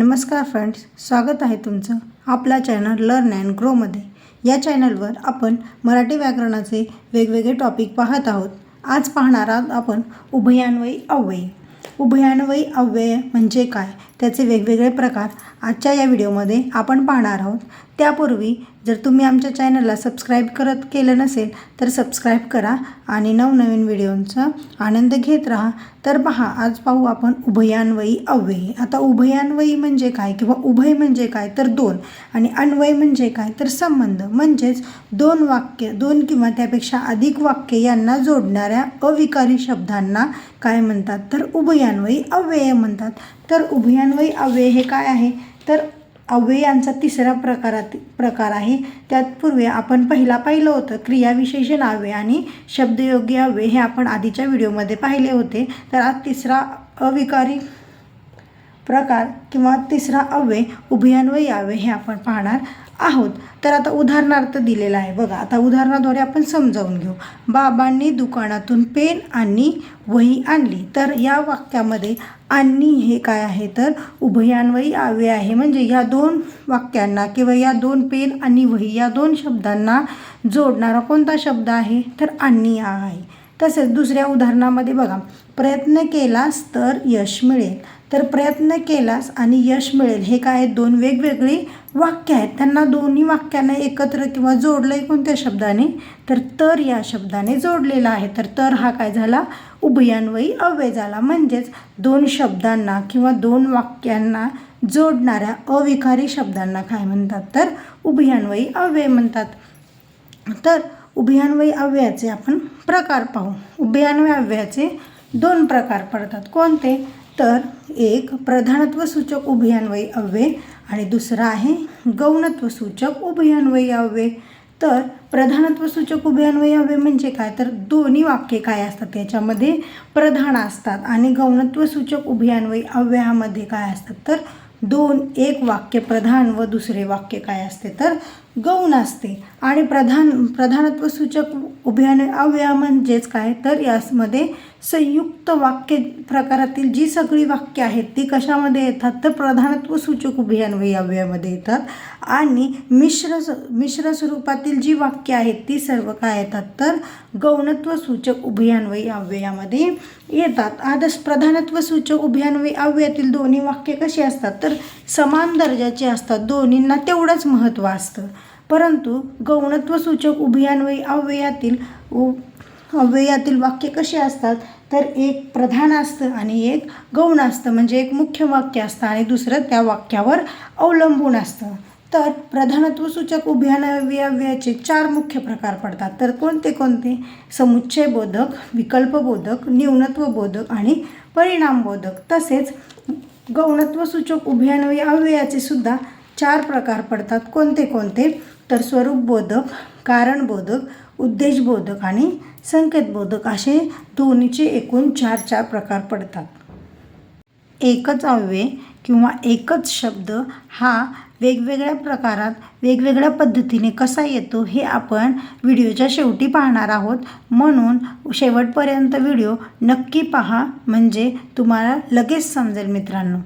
नमस्कार फ्रेंड्स स्वागत आहे तुमचं आपला चॅनल लर्न अँड ग्रोमध्ये या चॅनलवर आपण मराठी व्याकरणाचे वेगवेगळे टॉपिक पाहत आहोत. आज पाहणार आहोत आपण उभयान्वयी अव्यय. उभयान्वयी अव्यय म्हणजे काय? त्याचे वेगवेगळे प्रकार आजच्या या व्हिडिओमध्ये आपण पाहणार आहोत. त्यापूर्वी जर तुम्ही आमच्या चॅनलला सबस्क्राईब करत केलं नसेल तर सबस्क्राईब करा आणि नवनवीन व्हिडिओंचा आनंद घेत राहा. तर पहा आज पाहू आपण उभयान्वयी अव्ययी. आता उभयान्वयी म्हणजे काय किंवा उभय म्हणजे काय तर दोन आणि अन्वय म्हणजे काय तर संबंध. म्हणजेच दोन वाक्य दोन किंवा त्यापेक्षा अधिक वाक्य यांना जोडणाऱ्या अविकारी शब्दांना काय म्हणतात? तर उभयान्वयी अव्यय म्हणतात. तर उभयान्वयी अव्यय हे काय आहे? तर अव्ययांचा तिसरा प्रकारात प्रकार आहे. त्यात पूर्वी आपण पहिला पाहिलं होतं क्रियाविशेषण अव्यय आणि शब्दयोग्य अव्यय हे आपण आधीच्या व्हिडिओमध्ये पाहिले होते. तर आज तिसरा अविकारी प्रकार किंवा तिसरा अव्यय उभयान्वयी अव्यय हे आपण पाहणार आहोत. तर आता उदाहरणार्थ दिलेला आहे. बघा आता उदाहरणाद्वारे आपण समजावून घेऊ. बाबांनी दुकानातून पेन आणि वही आणली. तर या वाक्यामध्ये आणि हे काय आहे? तर उभयान्वयी आवे आहे. म्हणजे या दोन वाक्यांना किंवा या दोन पेन आणि वही या दोन शब्दांना जोडणारा कोणता शब्द आहे? तर आणि हा आहे. तसेच दुसऱ्या उदाहरणामध्ये बघा प्रयत्न केलास तर यश मिळेल. तर प्रयत्न केलास आणि यश मिळेल. हे काय दोन वेगवेगळी वाक्य आहेत. त्यांना दोन्ही वाक्यांना एकत्र किंवा जोडलं आहे कोणत्या शब्दाने? तर तर या शब्दाने जोडलेला आहे. तर तर हा काय झाला? उभयान्वयी अव्यय झाला. म्हणजेच दोन शब्दांना किंवा दोन वाक्यांना जोडणाऱ्या अविकारी शब्दांना काय म्हणतात? तर उभयान्वयी अव्यय म्हणतात. तर उभयान्वयी अव्ययाचे आपण प्रकार पाहू. उभयान्वयी अव्ययाचे दोन प्रकार पडतात. कोणते? तर एक प्रधानत्व सूचक उभयान्वयी अव्यय आणि दुसरा आहे गौणत्व सूचक उभयान्वयी अव्यय. तर प्रधानत्व सूचक उभयान्वयी अव्यय म्हणजे काय? तर दोन्ही वाक्ये काय असतात त्याच्यामध्ये प्रधान असतात आणि गौणत्व सूचक उभयान्वयी अव्ययामध्ये काय असतात? तर दोन एक वाक्य प्रधान व दुसरे वाक्य काय असते तर गौण असते. आणि प्रधान प्रधानत्व सूचक उभ्याने अव्यय म्हणजेच काय? तर यामध्ये संयुक्त वाक्य प्रकारातील जी सगळी वाक्य आहेत ती कशामध्ये येतात? तर प्रधानत्व सूचक उभयान्वयी अव्ययामध्ये येतात. आणि मिश्र मिश्र स्वरूपातील जी वाक्य आहेत ती सर्व काय येतात? तर गौणत्व सूचक उभयान्वयी अव्ययामध्ये येतात. आदर्श प्रधानत्व सूचक उभयान्वयी अव्ययातील दोन्ही वाक्य कशी असतात? तर तर समान दर्जाचे असतात. दोन्हींना तेवढंच महत्त्व असतं. परंतु गौणत्वसूचक उभयान्वयी अव्ययातील उ अव्ययातील वाक्य कसे असतात? तर एक प्रधान असतं आणि एक गौण असतं. म्हणजे एक मुख्य वाक्य असतं आणि दुसरं त्या वाक्यावर अवलंबून असतं. तर प्रधानत्वसूचक अव्ययाचे चार मुख्य प्रकार पडतात. तर कोणते कोणते? समुच्चय बोधक न्यूनत्वबोधक आणि परिणामबोधक. तसेच गौणत्व सूचक उभयान्वयी अव्ययाचे सुद्धा चार प्रकार पडतात. कोणते कोणते? तर स्वरूपबोधक कारणबोधक उद्देशबोधक आणि संकेतबोधक असे दोन्हीचे एकूण चार चार प्रकार पडतात. एकच अव्यय किंवा एकच शब्द हा वेगवेगळ्या प्रकारात वेगवेगळ्या पद्धतीने कसा येतो हे आपण व्हिडिओच्या शेवटी पाहणार आहोत. म्हणून शेवटपर्यंत व्हिडिओ नक्की पहा. म्हणजे तुम्हाला लगेच समजेल मित्रांनो.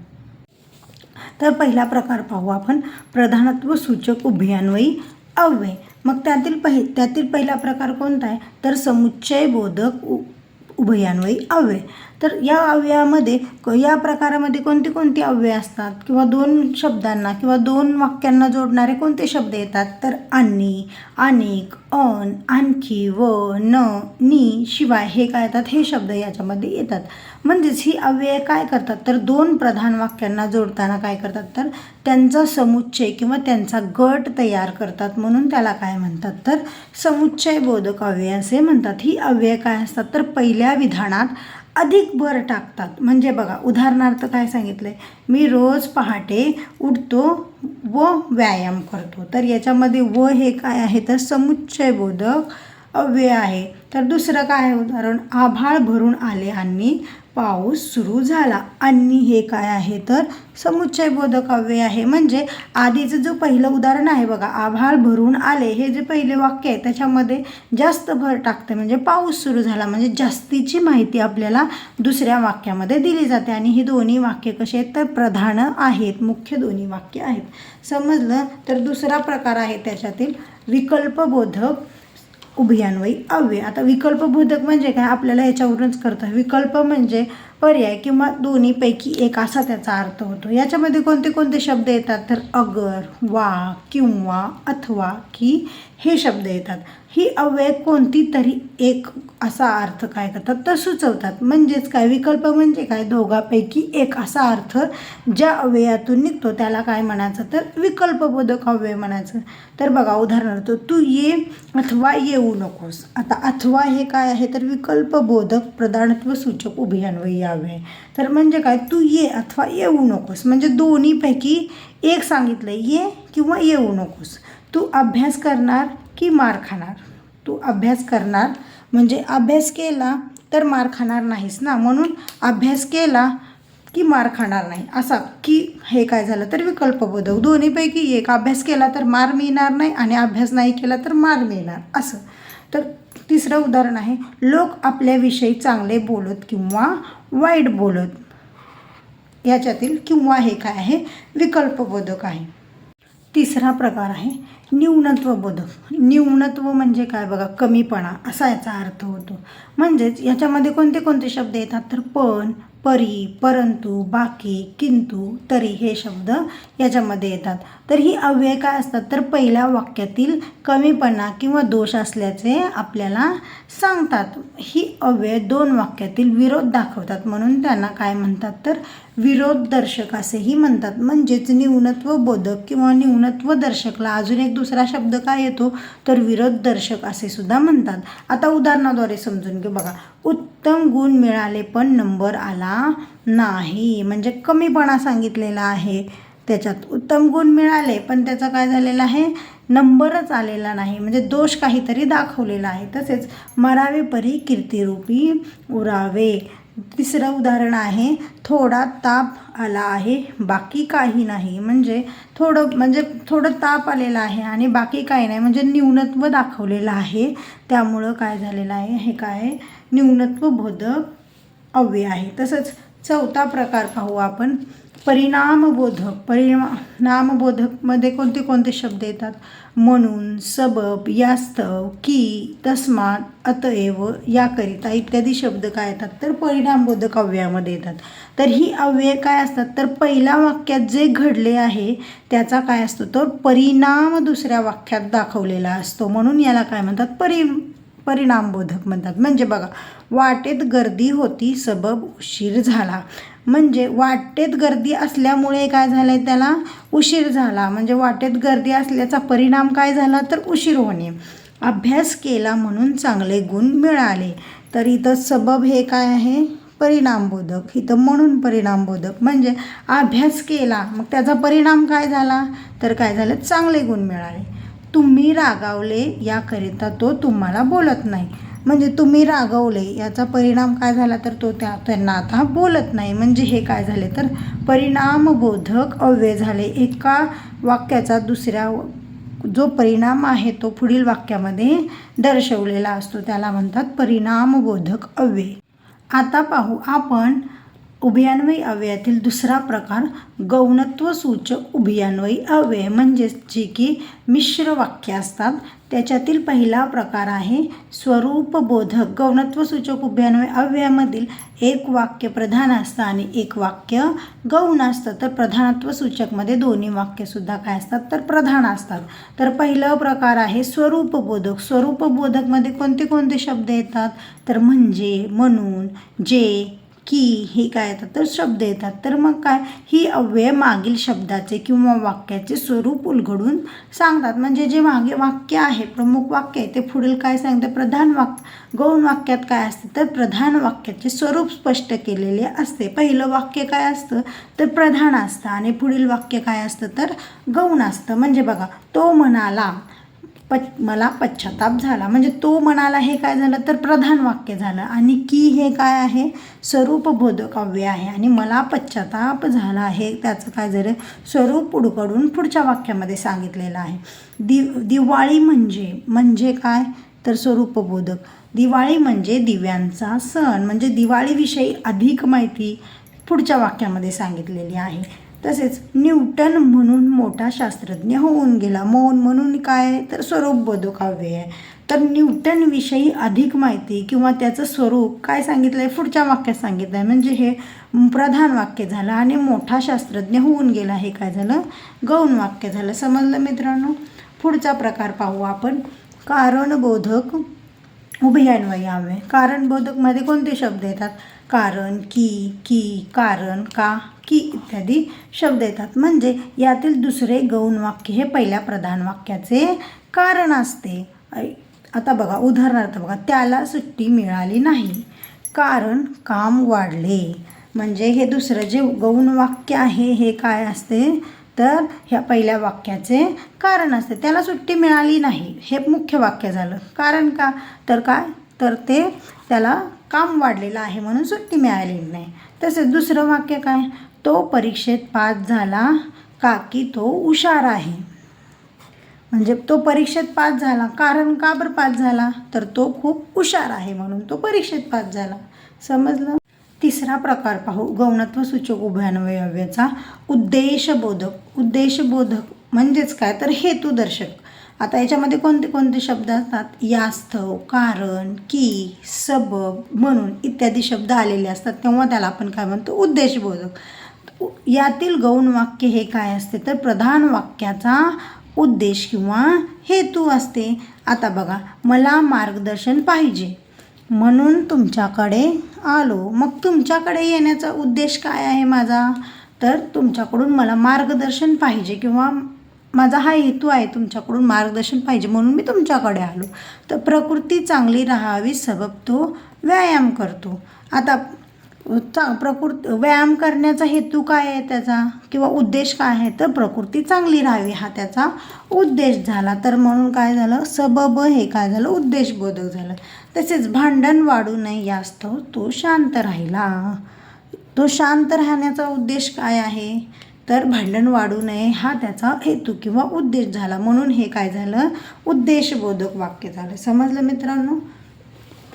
तर पहिला प्रकार पाहू आपण. प्रधानत्व सूचक उभयान्वयी अव्यय. मग त्यातील पहि त्यातील पहिला प्रकार कोणता आहे? तर समुच्चय बोधक उ उभयान्वयी अव्यय. तर या अव्ययामध्ये या प्रकारामध्ये कोणते कोणती अव्यय असतात? किंवा दोन शब्दांना किंवा दोन वाक्यांना जोडणारे कोणते शब्द येतात? तर आणि अनेक अन आणखी व न नी शिवाय हे काय येतात? हे शब्द याच्यामध्ये येतात. म्हणजेच ही अव्यय काय करतात? तर दोन प्रधान वाक्यांना जोडताना काय करतात? तर त्यांचा समुच्चय किंवा त्यांचा गट तयार करतात म्हणून त्याला काय म्हणतात? तर समुच्चय बोधक अव्यय असे म्हणतात. ही अव्यय काय असतात? तर पहिल्या विधानात अधिक भर टाकतात. म्हणजे बघा उदाहरणार्थ काय सांगितलं आहे मी रोज पहाटे उठतो व व्यायाम करतो. तर याच्यामध्ये व हे काय आहे? तर समुच्चय बोधक अव्यय आहे. तर दुसरं काय उदाहरण आभाळ भरून आले आणि पाऊस सुरू झाला. आणि हे काय आहे? तर समुच्चयबोधक अव्यय आहे. म्हणजे आधीचं जो पहिलं उदाहरण आहे बघा आभाळ भरून आले हे जे पहिले वाक्य आहे त्याच्यामध्ये जास्त भर टाकते. म्हणजे पाऊस सुरू झाला. म्हणजे जास्तीची माहिती आपल्याला दुसऱ्या वाक्यामध्ये दिली जाते. आणि ही दोन्ही वाक्य कशी आहेत? तर प्रधान आहेत. मुख्य दोन्ही वाक्य आहेत. समजलं? तर दुसरा प्रकार आहे त्याच्यातील विकल्पबोधक उभयान्वयी अव्यय. आता विकल्पबोधक म्हणजे काय? आपल्याला याच्यावरूनच करतं विकल्प म्हणजे पर्याय किंवा दोन्हीपैकी एक असा त्याचा अर्थ होतो. याच्यामध्ये कोणते कोणते शब्द येतात? तर अगर वा किंवा अथवा की हे शब्द येतात. ही अव्यय कोणती तरी एक असा अर्थ काय करतात? तर सुचवतात. म्हणजेच काय? विकल्प म्हणजे काय? दोघापैकी एक असा अर्थ ज्या अव्ययातून निघतो त्याला काय म्हणायचं? तर विकल्पबोधक अव्यय म्हणायचं. तर बघा उदाहरणार्थ तू ये अथवा येऊ नकोस. आता अथवा हे काय आहे? तर विकल्पबोधक प्रधानत्व सूचक उभयान्वयी अव्यय तर म्हणजे काय तू ये अथवा येऊ नकोस. म्हणजे दोन्हीपैकी एक सांगितलं ये किंवा येऊ नकोस. तू अभ्यास करणार की मार खाणार? तू अभ्यास करणार. म्हणजे अभ्यास केला तर मार खाणार नाहीस ना? म्हणून अभ्यास केला की मार खाणार नाही. असा की हे काय झालं तर विकल्पबोधक दोन्हीपैकी एक अभ्यास केला तर मार मिळणार नाही आणि अभ्यास नाही केला तर मार मिळणार. असं. तर तिसरं उदाहरण आहे लोक आपल्याविषयी चांगले बोलत किंवा वाईट बोलत. याच्यातील किंवा हे काय आहे? विकल्पबोधक आहे. तिसरा प्रकार आहे न्यूनत्वबोधक. न्यूनत्व म्हणजे काय बघा? कमीपणा असा याचा अर्थ होतो. म्हणजेच याच्यामध्ये कोणते कोणते शब्द येतात? तर पण परी परंतु बाकी किंतु तरी हे शब्द याच्यामध्ये येतात. तर ही अव्यय काय असतात? तर पहिल्या वाक्यातील कमीपणा किंवा दोष असल्याचे आपल्याला सांगतात. ही अव्यय दोन वाक्यातील विरोध दाखवतात. म्हणून त्यांना काय म्हणतात? तर विरोध दर्शक असेही म्हणतात. म्हणजेच न्यूनत्व बोधक किंवा न्यूनत्व दर्शकला अजून एक दुसरा शब्द काय येतो? तर विरोध दर्शक असे सुद्धा म्हणतात. आता उदाहरणाद्वारे समजून घेऊ बघा. उत्तम गुण मिळाले पण नंबर आला नाही. म्हणजे कमीपणा सांगितलेला आहे. त्याच्यात उत्तम गुण मिळाले पण त्याचा काय झालेला आहे? नंबरच आलेला नाही. म्हणजे दोष काहीतरी दाखवलेला आहे. तसेच मरावे परी कीर्तिरूपी उरावे. तिसरं उदाहरण आहे थोडा ताप आला आहे बाकी काही नाही. म्हणजे थोडं म्हणजे थोडं ताप आलेला आहे आणि बाकी काही नाही. म्हणजे न्यूनत्व दाखवलेलं आहे. त्यामुळं काय झालेलं आहे? हे काय? न्यूनत्व बोधक अव्यय आहे. तसंच चौथा प्रकार पाहू आपण. परिणामबोधक परिणामबोधकमध्ये कोणते कोणते शब्द येतात? म्हणून सबब यास्तव की तस्मात अतएव याकरिता इत्यादी शब्द काय येतात? तर परिणामबोधक अव्ययामध्ये येतात. तर ही अव्यय काय असतात? तर पहिल्या वाक्यात जे घडले आहे त्याचा काय असतो? तर परिणाम दुसऱ्या वाक्यात दाखवलेला असतो. म्हणून याला काय म्हणतात? परि परिणामबोधक म्हणतात. म्हणजे बघा वाटेत गर्दी होती सबब उशीर झाला. म्हणजे वाटेत गर्दी असल्यामुळे काय झालं आहे त्याला? उशीर झाला. म्हणजे वाटेत गर्दी असल्याचा परिणाम काय झाला? तर उशीर होणे. अभ्यास केला म्हणून चांगले गुण मिळाले. तर इथं सबब हे काय आहे? परिणामबोधक. इथं म्हणून परिणामबोधक. म्हणजे अभ्यास केला मग त्याचा परिणाम काय झाला? तर काय झालं? चांगले गुण मिळाले. तुम्ही रागावले याकरिता तो तुम्हाला बोलत नाही. म्हणजे तुम्ही रागवले याचा परिणाम काय झाला तर तो त्या त्यांना आता बोलत नाही. म्हणजे हे काय झाले तर परिणामबोधक अव्यय झाले. एका वाक्याचा दुसऱ्या जो परिणाम आहे तो पुढील वाक्यामध्ये दर्शवलेला असतो. त्याला म्हणतात परिणामबोधक अव्यय. आता पाहू आपण उभयान्वयी अव्ययातील दुसरा प्रकार गौणत्व सूचक उभयान्वयी अव्यय म्हणजेच जे की मिश्र वाक्य असतात. त्याच्यातील पहिला प्रकार आहे स्वरूपबोधक. गौणत्वसूचक उभयान्वय अव्ययामधील एक वाक्य प्रधान असतं आणि एक वाक्य गौण असतं. तर प्रधानत्वसूचकमध्ये दोन्ही वाक्यसुद्धा काय असतात? तर प्रधान असतात. तर पहिलं प्रकार आहे स्वरूपबोधक. स्वरूपबोधकमध्ये कोणते कोणते शब्द येतात? तर म्हणजे म्हणून जे की हे काय येतात तर शब्द येतात. तर मग काय? ही अव्यय मागील शब्दाचे किंवा वाक्याचे स्वरूप उलगडून सांगतात. म्हणजे जे मागे वाक्य आहे प्रमुख वाक्य आहे ते पुढील काय सांगते? प्रधान वाक्य गौण वाक्यात काय असते? तर प्रधान वाक्याचे स्वरूप स्पष्ट केलेले असते. पहिलं वाक्य काय असतं? तर प्रधान असतं. आणि पुढील वाक्य काय असतं? तर गौण असतं. म्हणजे बघा तो म्हणाला पच मला पश्चाताप झाला. म्हणजे तो म्हणाला हे काय झालं? तर प्रधान वाक्य झालं. आणि की हे काय आहे? स्वरूपबोधक अव्यय आहे आणि मला पश्चाताप झाला आहे. त्याचं काय झालं? स्वरूप पुढकडून पुढच्या वाक्यामध्ये सांगितलेलं आहे. दि दिवाळी म्हणजे म्हणजे काय? तर स्वरूपबोधक दिवाळी म्हणजे दिव्यांचा सण. म्हणजे दिवाळीविषयी अधिक माहिती पुढच्या वाक्यामध्ये सांगितलेली आहे. तसेच न्यूटन म्हणून मोठा शास्त्रज्ञ होऊन गेला. मौन म्हणून काय? तर स्वरूपबोधक बोधकाव्य आहे. तर न्यूटनविषयी अधिक माहिती किंवा त्याचं स्वरूप काय सांगितलं आहे पुढच्या वाक्यात सांगितलं आहे म्हणजे हे प्रधान वाक्य झालं आणि मोठा शास्त्रज्ञ होऊन गेला. हे काय झालं? गौण वाक्य झालं. समजलं मित्रांनो? पुढचा प्रकार पाहू आपण. कारणबोधक उभयान्वयी कारणबोधकमध्ये कोणते शब्द येतात? कारण की की कारण का की इत्यादी शब्द येतात. म्हणजे यातील दुसरे गौण वाक्य हे पहिल्या प्रधान वाक्याचे कारण असते. आता बघा उदाहरणार्थ बघा त्याला सुट्टी मिळाली नाही. कारण काम वाढले. म्हणजे हे दुसरं जे गौण वाक्य आहे हे काय असते? तर ह्या पहिल्या वाक्याचे कारण असते. त्याला सुट्टी मिळाली नाही. हे मुख्य वाक्य झालं. कारण का? तर काय? तर ते त्याला काम वाढलेलं आहे म्हणून सुट्टी मिळालेली नाही. तसेच दुसरं वाक्य काय? तो परीक्षेत पास झाला का की तो हुशार आहे? म्हणजे तो परीक्षेत पास झाला. कारण का बरं पास झाला? तर तो खूप हुशार आहे म्हणून तो परीक्षेत पास झाला. समजलं? तिसरा प्रकार पाहू. गौणत्व सूचक उभयान्वयव्याचा उद्देशबोधक. उद्देशबोधक म्हणजेच काय? तर हेतुदर्शक. आता याच्यामध्ये कोणते कोणते शब्द असतात? यास्तव कारण की सबब म्हणून इत्यादी शब्द आलेले असतात. तेव्हा त्याला आपण काय म्हणतो? उद्देशबोधक. यातील गौण वाक्य हे काय असते? तर प्रधान वाक्याचा उद्देश किंवा हेतू असते. आता बघा मला मार्गदर्शन पाहिजे. म्हणून तुमच्याकडे आलो. मग तुमच्याकडे येण्याचा उद्देश काय आहे माझा? तर तुमच्याकडून मला मार्गदर्शन पाहिजे किंवा माझा हा हेतू आहे तुमच्याकडून मार्गदर्शन पाहिजे म्हणून मी तुमच्याकडे आलो. तर प्रकृती चांगली राहावी सबब तो व्यायाम करतो. आता चा प्रकृती व्यायाम करण्याचा हेतू काय आहे त्याचा? किंवा उद्देश काय आहे? तर प्रकृती चांगली राहावी हा त्याचा उद्देश झाला. तर म्हणून काय झालं? सबब हे काय झालं? उद्देशबोधक झालं. तसेच भांडण वाढू नये यास्तव तो शांत राहिला. तो शांत राहण्याचा उद्देश काय आहे? तर भांडण वाढू नये हा त्याचा हेतू किंवा उद्देश झाला. म्हणून हे काय झालं? उद्देशबोधक वाक्य झालं. समजलं मित्रांनो?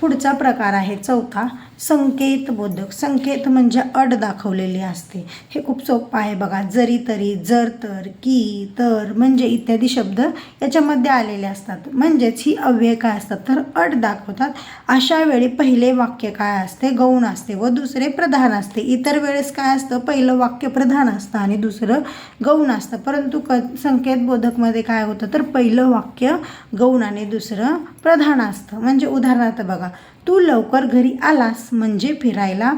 पुढचा प्रकार आहे चौथा. संकेतबोधक संकेत म्हणजे अट दाखवलेली असते. हे खूप सोपं आहे बघा. जरी तरी जर तर की तर म्हणजे इत्यादी शब्द याच्यामध्ये आलेले असतात. म्हणजेच ही अव्यय काय असतात? तर अट दाखवतात. अशा वेळी पहिले वाक्य काय असते? गौण असते व दुसरे प्रधान असते. इतर वेळेस काय असतं? पहिलं वाक्य प्रधान असतं आणि दुसरं गौण असतं. परंतु क संकेतबोधकमध्ये काय होतं? तर पहिलं वाक्य गौण आणि दुसरं प्रधान असतं. म्हणजे उदाहरणार्थ बघा. तू लवकर घरी आलास म्हणजे फिरायला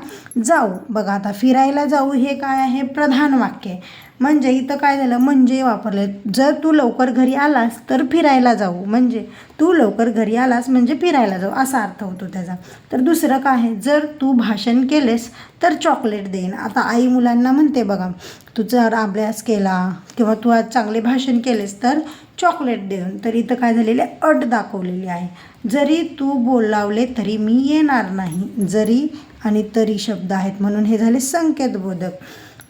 जाऊ. बघा आता फिरायला जाऊ हे काय आहे? प्रधान वाक्य आहे. म्हणजे इथं काय झालं? म्हणजे वापरले जर तू लवकर घरी आलास तर फिरायला जाऊ. म्हणजे तू लवकर घरी आलास म्हणजे फिरायला जाऊ. असा अर्थ होतो त्याचा. तर दुसरं काय आहे? जर तू भाषण केलेस तर चॉकलेट देईन. आता आई मुलांना म्हणते बघा तू जर अभ्यास केला किंवा तू आज चांगले भाषण केलेस तर चॉकलेट देऊन. तर इथं काय झालेली आहे? अट दाखवलेली आहे. जरी तू बोलावले तरी मी येणार नाही. जरी आणि तरी शब्द आहेत म्हणून हे झाले संकेतबोधक.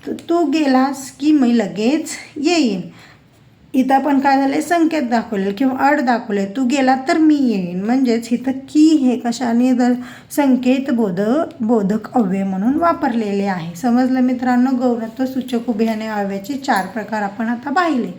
तर तू गेलास की मी लगेच येईन. इथं पण काय झालं आहे संकेत दाखवले किंवा अड दाखवले तू गेला तर मी येईन. म्हणजेच इथं की हे कशाने जर संकेत बोध बोधक अव्यय म्हणून वापरलेले आहे. समजलं मित्रांनो? गौरत्व सूचक उभे आणि अव्ययाचे चार प्रकार आपण आता पाहिले.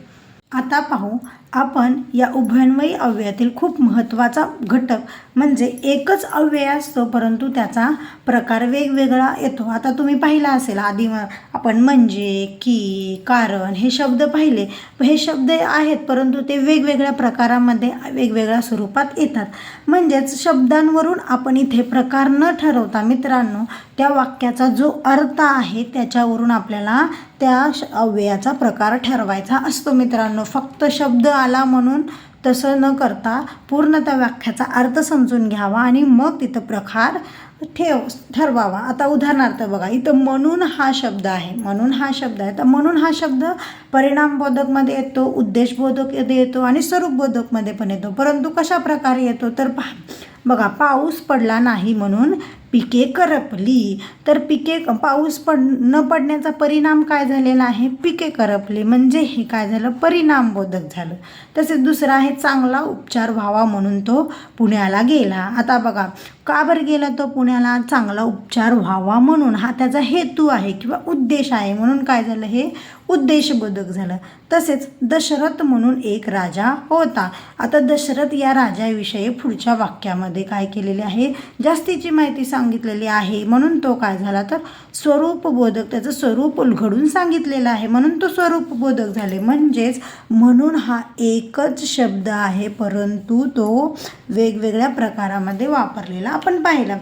आता पाहू आपण या उभयन्वयी अव्ययातील खूप महत्त्वाचा घटक म्हणजे एकच अव्यय असतो परंतु त्याचा प्रकार वेगवेगळा येतो. आता तुम्ही पाहिला असेल आधी आपण म्हणजे की कारण हे शब्द पाहिले. हे शब्द आहेत परंतु ते वेगवेगळ्या प्रकारामध्ये वेगवेगळ्या स्वरूपात येतात. म्हणजेच शब्दांवरून आपण इथे प्रकार न ठरवता मित्रांनो त्या वाक्याचा जो अर्थ आहे त्याच्यावरून आपल्याला त्या श- अव्ययाचा प्रकार ठरवायचा असतो मित्रांनो. फक्त शब्द आला म्हणून तसं न करता पूर्ण त्या वाक्याचा अर्थ समजून घ्यावा आणि मग तिथं प्रकार ठेव ठरवावा. आता उदाहरणार्थ बघा इथं म्हणून हा शब्द आहे म्हणून हा शब्द आहे. तर म्हणून हा शब्द परिणामबोधकमध्ये येतो उद्देशबोधकमध्ये येतो आणि स्वरूपबोधकमध्ये पण येतो. परंतु कशा प्रकारे येतो? तर पहा बघा पाऊस पडला नाही म्हणून पिके करपली तर पिके पाऊस पड न पडण्याचा परिणाम काय झालेला आहे? पिके करपली म्हणजे हे काय झालं? परिणामबोधक झालं. तसेच दुसरं आहे चांगला उपचार व्हावा म्हणून तो पुण्याला गेला. आता बघा का बरं गेला तो पुण्याला? चांगला उपचार व्हावा म्हणून. हा त्याचा हेतू आहे किंवा उद्देश आहे म्हणून काय झालं हे? उद्देशबोधक झालं. तसेच दशरथ म्हणून एक राजा होता. आता दशरथ या राजाविषयी पुढच्या वाक्यामध्ये काय केलेले आहे? जास्तीची माहिती सांग सांगितलेली आहे. म्हणून तो काय झाला तर स्वरूपबोधक त्याचं स्वरूप उलगडून सांगितलेलं आहे. म्हणून तो स्वरूपबोधक झाले. म्हणजेच म्हणून हा एकच शब्द आहे परंतु तो वेगवेगळ्या प्रकारामध्ये वापरलेला आपण पाहिला.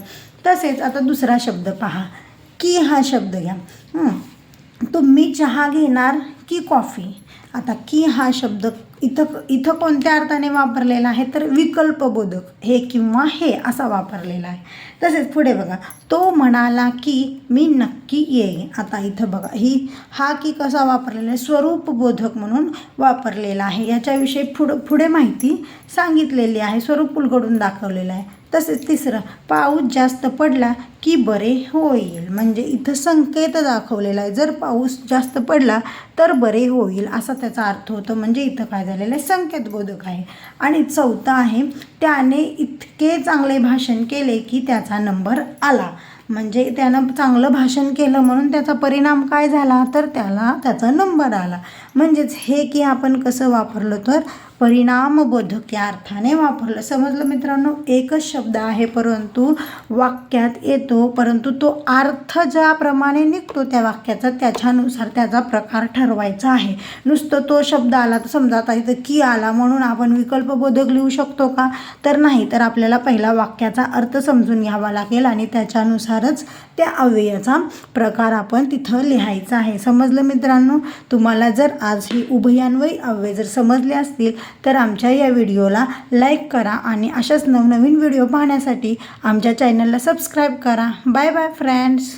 तसेच आता दुसरा शब्द पहा. की हा शब्द घ्या. तुम्ही चहा घेणार की कॉफी? आता की हा शब्द इथं इथं कोणत्या अर्थाने वापरलेला आहे? तर विकल्पबोधक. हे किंवा हे असा वापरलेला आहे. तसेच पुढे बघा. तो म्हणाला की मी नक्की येईन. आता इथं बघा. ही हा की कसा वापरलेला आहे? स्वरूपबोधक म्हणून वापरलेला आहे. याच्याविषयी पुढं पुढे माहिती सांगितलेली आहे. स्वरूप उलगडून दाखवलेलं आहे. तसेच तिसरं पाऊस जास्त पडला की बरे होईल. म्हणजे इथं संकेत दाखवलेला आहे. जर पाऊस जास्त पडला तर बरे होईल असा त्याचा अर्थ होतो. म्हणजे इथं काय झालेलं आहे? संकेतबोधक आहे. आणि चौथा आहे त्याने इतके चांगले भाषण केले की त्याचा नंबर आला. म्हणजे त्यानं चांगलं भाषण केलं म्हणून त्याचा परिणाम काय झाला? तर त्याला त्याचा नंबर आला. म्हणजेच हे की आपण कसं वापरलं तर परिणामबोधक या अर्थाने वापरलं. समजलं मित्रांनो? एकच शब्द आहे परंतु वाक्यात येतो परंतु तो अर्थ ज्याप्रमाणे निघतो त्या वाक्याचा त्याच्यानुसार त्याचा प्रकार ठरवायचा आहे. नुसतं तो शब्द आला तर समजा आता इथं की आला म्हणून आपण विकल्पबोधक लिहू शकतो का? तर नाही तर आपल्याला पहिला वाक्याचा अर्थ समजून घ्यावा लागेल आणि त्याच्यानुसारच त्या अव्ययाचा प्रकार आपण तिथं लिहायचा आहे. समजलं मित्रांनो? तुम्हाला जर आज ही उभयान्वयी अव्यय जर समजले असतील तर आमच्या या व्हिडिओला लाईक करा आणि अशाच नवनवीन व्हिडिओ पाहण्यासाठी आमच्या चॅनलला सबस्क्राईब करा. Bye bye friends